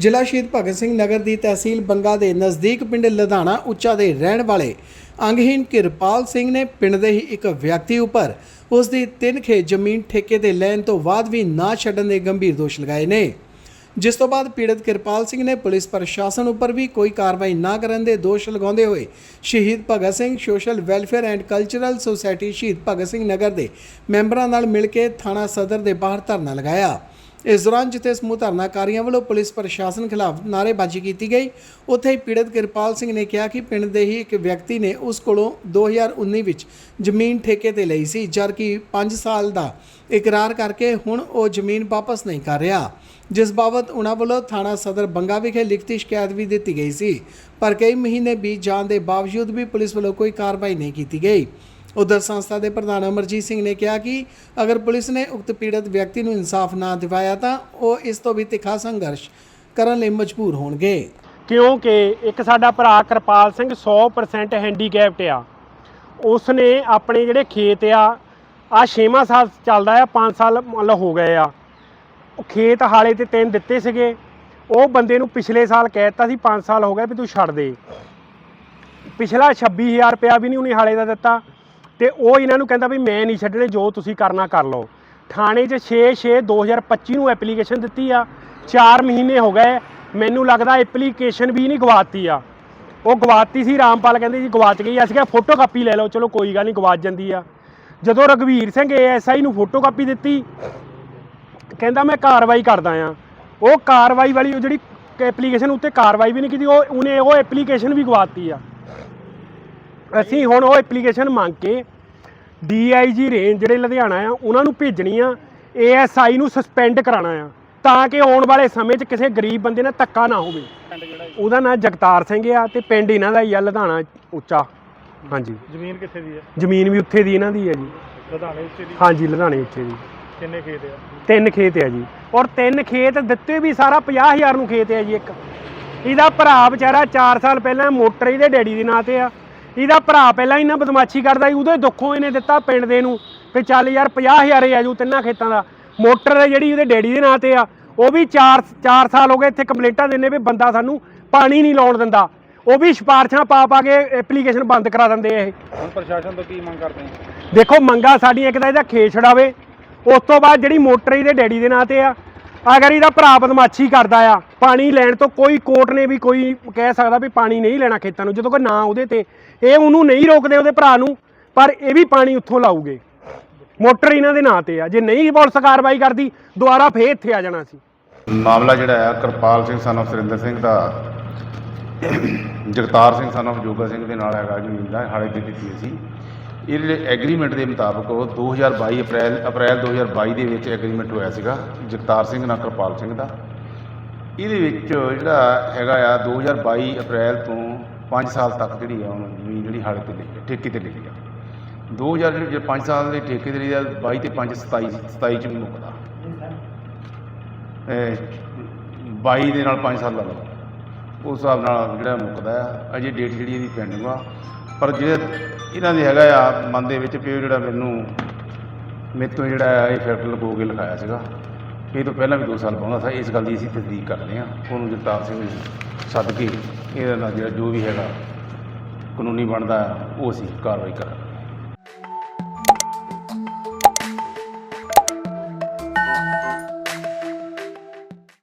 ਜ਼ਿਲ੍ਹਾ ਸ਼ਹੀਦ ਭਗਤ ਸਿੰਘ ਨਗਰ ਦੀ ਤਹਿਸੀਲ ਬੰਗਾ ਦੇ ਨਜ਼ਦੀਕ ਪਿੰਡ ਲਧਾਣਾ ਉੱਚਾ ਦੇ ਰਹਿਣ ਵਾਲੇ ਅੰਗਹੀਨ ਕਿਰਪਾਲ ਸਿੰਘ ਨੇ ਪਿੰਡ ਦੇ ਹੀ ਇੱਕ ਵਿਅਕਤੀ ਉੱਪਰ ਉਸ ਦੀ ਤਿੰਨ ਖੇ ਜ਼ਮੀਨ ਠੇਕੇ ਤੇ ਲੈਣ ਤੋਂ ਬਾਅਦ ਵੀ ਨਾ ਛੱਡਣ ਦੇ ਗੰਭੀਰ ਦੋਸ਼ ਲਗਾਏ ਨੇ। ਜਿਸ ਤੋਂ ਬਾਅਦ ਪੀੜਤ ਕਿਰਪਾਲ ਸਿੰਘ ਨੇ ਪੁਲਿਸ ਪ੍ਰਸ਼ਾਸਨ ਉੱਪਰ ਵੀ ਕੋਈ ਕਾਰਵਾਈ ਨਾ ਕਰਨ ਦੇ ਦੋਸ਼ ਲਗਾਉਂਦੇ ਹੋਏ Shaheed Bhagat Singh social welfare and cultural society Shaheed Bhagat Singh ਨਗਰ ਦੇ ਮੈਂਬਰਾਂ ਨਾਲ ਮਿਲ ਕੇ ਥਾਣਾ ਸਦਰ ਦੇ ਬਾਹਰ ਧਰਨਾ ਲਗਾਇਆ। ਇਸ ਦੌਰਾਨ ਜਿੱਥੇ ਸਮੂਹ ਧਰਨਾਕਾਰੀਆਂ ਵੱਲੋਂ ਪੁਲਿਸ ਪ੍ਰਸ਼ਾਸਨ ਖਿਲਾਫ ਨਾਅਰੇਬਾਜ਼ੀ ਕੀਤੀ ਗਈ, ਉੱਥੇ ਹੀ ਪੀੜਤ ਕਿਰਪਾਲ ਸਿੰਘ ਨੇ ਕਿਹਾ ਕਿ ਪਿੰਡ ਦੇ ਹੀ ਇੱਕ ਵਿਅਕਤੀ ਨੇ ਉਸ ਕੋਲੋਂ 2019 ਵਿੱਚ ਜ਼ਮੀਨ ਠੇਕੇ ਤੇ ਲਈ ਸੀ ਜਦਕਿ 5 ਸਾਲ ਦਾ ਇਕਰਾਰ ਕਰਕੇ ਹੁਣ ਉਹ ਜ਼ਮੀਨ ਵਾਪਸ ਨਹੀਂ ਕਰ ਰਿਹਾ। ਜਿਸ ਬਾਬਤ ਉਹਨਾਂ ਵੱਲੋਂ ਥਾਣਾ ਸਦਰ ਬੰਗਾ ਵਿਖੇ ਲਿਖਤੀ ਸ਼ਿਕਾਇਤ ਵੀ ਦਿੱਤੀ ਗਈ ਸੀ, ਪਰ ਕਈ ਮਹੀਨੇ ਬੀਤ ਜਾਣ ਦੇ ਬਾਵਜੂਦ ਵੀ ਪੁਲਿਸ ਵੱਲੋਂ ਕੋਈ ਕਾਰਵਾਈ ਨਹੀਂ ਕੀਤੀ ਗਈ। ਉਧਰ ਸੰਸਥਾ ਦੇ ਪ੍ਰਧਾਨ ਅਮਰਜੀਤ ਸਿੰਘ ਨੇ ਕਿਹਾ ਕਿ ਅਗਰ ਪੁਲਿਸ ਨੇ ਉਕਤ ਪੀੜਤ ਵਿਅਕਤੀ ਨੂੰ ਇਨਸਾਫ ਨਾ ਦਿਵਾਇਆ ਤਾਂ ਉਹ ਇਸ ਤੋਂ ਵੀ ਤਿੱਖਾ ਸੰਘਰਸ਼ ਕਰਨ ਲਈ ਮਜਬੂਰ ਹੋਣਗੇ। ਕਿਉਂਕਿ ਇੱਕ ਸਾਡਾ ਭਰਾ ਕਿਰਪਾਲ ਸਿੰਘ 100% ਹੈਂਡੀਕੈਪਟ ਆ। ਉਸ ਨੇ ਆਪਣੇ ਜਿਹੜੇ ਖੇਤ ਆ ਆ 6ਵਾਂ ਸਾਲ ਚੱਲਦਾ ਆ 5 ਸਾਲ ਮਤਲਬ ਹੋ ਗਏ ਆ। ਉਹ ਖੇਤ ਹਾਲੇ ਤੇ ਤਿੰਨ ਦਿੱਤੇ ਸੀਗੇ। ਉਹ ਬੰਦੇ ਨੂੰ ਪਿਛਲੇ ਸਾਲ ਕਹਿ ਦਿੱਤਾ ਸੀ 5 ਸਾਲ ਹੋ ਗਏ ਵੀ ਤੂੰ ਛੱਡ ਦੇ। ਪਿਛਲਾ 26000 ਰੁਪਇਆ ਵੀ ਨਹੀਂ ਉਹਨੇ ਹਾਲੇ ਦਾ ਦਿੱਤਾ। ਤੇ ਉਹ ਇਹਨਾਂ ਨੂੰ ਕਹਿੰਦਾ ਵੀ ਮੈਂ ਨਹੀਂ ਛੱਡਣੇ, ਜੋ ਤੁਸੀਂ ਕਰਨਾ ਕਰ ਲਓ। ਥਾਣੇ 'ਚ 6 6 2025 ਨੂੰ ਐਪਲੀਕੇਸ਼ਨ ਦਿੱਤੀ ਆ। 4 ਮਹੀਨੇ ਹੋ ਗਏ, ਮੈਨੂੰ ਲੱਗਦਾ ਐਪਲੀਕੇਸ਼ਨ ਵੀ ਨਹੀਂ ਗਵਾਤੀ ਆ। ਉਹ ਗਵਾਤੀ ਸੀ, ਰਾਮਪਾਲ ਕਹਿੰਦੇ ਜੀ ਗਵਾਚ ਗਈ। ਅਸੀਂ ਕਿਹਾ ਫੋਟੋ ਕਾਪੀ ਲੈ ਲਓ। ਚਲੋ, ਕੋਈ ਗੱਲ ਨਹੀਂ, ਗਵਾਚ ਜਾਂਦੀ ਆ। ਜਦੋਂ ਰਗਵੀਰ ਸਿੰਘ ਏਐਸਆਈ ਨੂੰ ਫੋਟੋ ਕਾਪੀ ਦਿੱਤੀ, ਕਹਿੰਦਾ ਮੈਂ ਕਾਰਵਾਈ ਕਰਦਾ ਆ। ਉਹ ਕਾਰਵਾਈ ਵਾਲੀ ਉਹ ਜਿਹੜੀ ਐਪਲੀਕੇਸ਼ਨ ਉੱਤੇ ਕਾਰਵਾਈ ਵੀ ਨਹੀਂ ਕੀਤੀ, ਉਹ ਉਹਨੇ ਉਹ ਐਪਲੀਕੇਸ਼ਨ ਵੀ ਗਵਾਤੀ ਆ। ਅਸੀਂ ਹੁਣ ਉਹ ਐਪਲੀਕੇਸ਼ਨ ਮੰਗ ਕੇ ਡੀਆਈਜੀ ਰੇਂਜ ਜਿਹੜੇ ਲੁਧਿਆਣਾ ਆ ਉਹਨਾਂ ਨੂੰ ਭੇਜਣੀ ਆ ਏਐਸਆਈ ਨੂੰ ਸਸਪੈਂਡ ਕਰਾਉਣਾ ਆ ਤਾਂ ਕਿ ਆਉਣ ਵਾਲੇ ਸਮੇਂ 'ਚ ਕਿਸੇ ਗਰੀਬ ਬੰਦੇ ਨਾਲ ਧੱਕਾ ਨਾ ਹੋਵੇ। ਉਹਦਾ ਨਾਂ ਜਗਤਾਰ ਸਿੰਘ ਆ ਤੇ ਪਿੰਡ ਇਹਨਾਂ ਦਾ ਹੀ ਆ ਲੁਧਿਆਣਾ ਉੱਚਾ। ਹਾਂਜੀ। ਜ਼ਮੀਨ ਕਿੱਥੇ ਦੀ ਹੈ ਜ਼ਮੀਨ ਵੀ ਉੱਥੇ ਦੀ ਇਹਨਾਂ ਦੀ ਹੈ ਜੀ। ਲੁਧਿਆਣੇ ਉੱਤੇ ਦੀ? ਹਾਂਜੀ ਲੁਧਿਆਣੇ ਉੱਥੇ ਦੀ। ਕਿੰਨੇ ਖੇਤ ਆ? ਤਿੰਨ ਖੇਤ ਹੈ ਜੀ। ਔਰ ਤਿੰਨ ਖੇਤ ਦਿੱਤੇ ਵੀ ਸਾਰਾ 50000 ਨੂੰ ਖੇਤ ਹੈ ਜੀ ਇੱਕ। ਇਹਦਾ ਭਰਾ ਵਿਚਾਰਾ 4 ਸਾਲ ਪਹਿਲਾਂ ਮੋਟਰ ਇਹਦੇ ਡੈਡੀ ਦੇ ਨਾਂ ਤੇ ਆ। ਇਹਦਾ ਭਰਾ ਪਹਿਲਾਂ ਇਹਨਾਂ ਬਦਮਾਸ਼ੀ ਕਰਦਾ ਸੀ ਉਹਦੇ ਦੁੱਖੋਂ ਇਹਨੇ ਦਿੱਤਾ ਪਿੰਡ ਦੇ ਨੂੰ। ਵੀ ਚੱਲ ਯਾਰ 50000 ਹੀ ਆ ਜੂ ਤਿੰਨਾਂ ਖੇਤਾਂ ਦਾ। ਮੋਟਰ ਹੈ ਜਿਹੜੀ ਉਹਦੇ ਡੈਡੀ ਦੇ ਨਾਂ ਤੇ ਆ। ਉਹ ਵੀ 4 4 ਸਾਲ ਹੋ ਗਏ ਇੱਥੇ ਕੰਪਲੇਂਟਾਂ ਦਿੰਦੇ ਵੀ ਬੰਦਾ ਸਾਨੂੰ ਪਾਣੀ ਨਹੀਂ ਲਾਉਣ ਦਿੰਦਾ। ਉਹ ਵੀ ਸਿਫਾਰਸ਼ਾਂ ਪਾ ਪਾ ਕੇ ਐਪਲੀਕੇਸ਼ਨ ਬੰਦ ਕਰਾ ਦਿੰਦੇ ਇਹ। ਹੁਣ ਪ੍ਰਸ਼ਾਸਨ ਤੋਂ ਕੀ ਮੰਗ ਕਰਦੇ ਆ ਦੇਖੋ ਮੰਗਾ ਸਾਡੀਆਂ ਇੱਕ ਤਾਂ ਇਹਦਾ ਖੇਤ ਛਡਾਵੇ। ਉਸ ਤੋਂ ਬਾਅਦ ਜਿਹੜੀ ਮੋਟਰ ਇਹਦੇ ਡੈਡੀ ਦੇ ਨਾਂ ਤੇ ਆ। ਅਗਰ ਇਹਦਾ ਭਰਾ ਬਦਮਾਸ਼ੀ ਕਰਦਾ ਆ, ਪਾਣੀ ਲੈਣ ਤੋਂ ਕੋਈ ਕੋਰਟ ਨੇ ਵੀ ਕੋਈ ਕਹਿ ਸਕਦਾ ਵੀ ਪਾਣੀ ਨਹੀਂ ਲੈਣਾ ਖੇਤਾਂ ਨੂੰ, ਜਦੋਂ ਕੋਈ ਨਾ ਉਹਦੇ ਤੇ, ਇਹ ਉਹਨੂੰ ਨਹੀਂ ਰੋਕਦੇ ਉਹਦੇ ਭਰਾ ਨੂੰ, ਪਰ ਇਹ ਵੀ ਪਾਣੀ ਉੱਥੋਂ ਲਾਊਗੇ। ਮੋਟਰ ਇਹਨਾਂ ਦੇ ਨਾਂ ਤੇ ਆ, ਜੇ ਨਹੀਂ ਪੁਲਿਸ ਕਾਰਵਾਈ ਕਰਦੀ, ਦੁਬਾਰਾ ਫੇਰ ਇੱਥੇ ਆ ਜਾਣਾ ਸੀ। ਮਾਮਲਾ ਜਿਹੜਾ ਹੈ ਕਿਰਪਾਲ ਸਿੰਘ ਸਨ of ਸੁਰਿੰਦਰ ਸਿੰਘ ਦਾ, ਜਗਤਾਰ ਸਿੰਘ ਸਨ of ਜੋਗਾ ਸਿੰਘ ਦੇ ਨਾਲ ਹੈਗਾ, ਜ਼ਮੀਨ ਦਾ, ਹਾਲੇ ਦੀ ਦਿੱਤੀ ਸੀ। ਇਹ ਜਿਹੜੇ ਐਗਰੀਮੈਂਟ ਦੇ ਮੁਤਾਬਕ ਉਹ 2022 ਅਪ੍ਰੈਲ ਅਪ੍ਰੈਲ 2022 ਦੇ ਵਿੱਚ ਐਗਰੀਮੈਂਟ ਹੋਇਆ ਸੀਗਾ ਜਗਤਾਰ ਸਿੰਘ ਨਾਲ ਕਿਰਪਾਲ ਸਿੰਘ ਦਾ। ਇਹਦੇ ਵਿੱਚ ਜਿਹੜਾ ਹੈਗਾ ਆ 2022 ਅਪ੍ਰੈਲ ਤੋਂ 5 ਸਾਲ ਤੱਕ ਜਿਹੜੀ ਆ ਹੁਣ ਜ਼ਮੀਨ ਜਿਹੜੀ ਹਾਲੇ ਤੇ ਲਈ ਠੇਕੇ ਤੇ ਲਈ ਆ। 2000 ਜਿਹੜੇ 5 ਸਾਲ ਦੇ ਠੇਕੇ ਤੇ ਲਈ ਆ 22 ਤੇ 5 27 27 ਚ ਵੀ ਮੁੱਕਦਾ। ਇਹ 22 ਦੇ ਨਾਲ 5 ਸਾਲ ਲਾ ਲਓ। ਉਸ ਹਿਸਾਬ ਨਾਲ ਜਿਹੜਾ ਮੁੱਕਦਾ ਆ, ਅਜੇ ਡੇਟ ਜਿਹੜੀ ਇਹਦੀ ਪੈਂਡਿੰਗ ਆ। ਪਰ ਜਿਹੜੇ ਇਹਨਾਂ ਦੇ ਹੈਗਾ ਆ ਮਨ ਦੇ ਵਿੱਚ ਵੀ ਉਹ ਜਿਹੜਾ ਮੈਨੂੰ, ਮੇਰੇ ਤੋਂ ਜਿਹੜਾ ਆ ਇਹ ਫੈਕਟ ਲਗੋ ਕੇ ਲਿਖਾਇਆ ਸੀਗਾ, ਇਹ ਤੋਂ ਪਹਿਲਾਂ ਵੀ 2 ਸਾਲ ਪਾਉਂਦਾ ਸੀ, ਇਸ ਗੱਲ ਦੀ ਅਸੀਂ ਤਸਦੀਕ ਕਰਦੇ ਹਾਂ। ਉਹਨੂੰ ਜਗਤਾਰ ਸਿੰਘ ਨੂੰ ਸੱਦ ਕੇ ਇਹਦਾ ਨਾਲ ਜਿਹੜਾ ਜੋ ਵੀ ਹੈਗਾ ਕਾਨੂੰਨੀ ਬਣਦਾ, ਉਹ ਅਸੀਂ ਕਾਰਵਾਈ ਕਰਾਂਗੇ।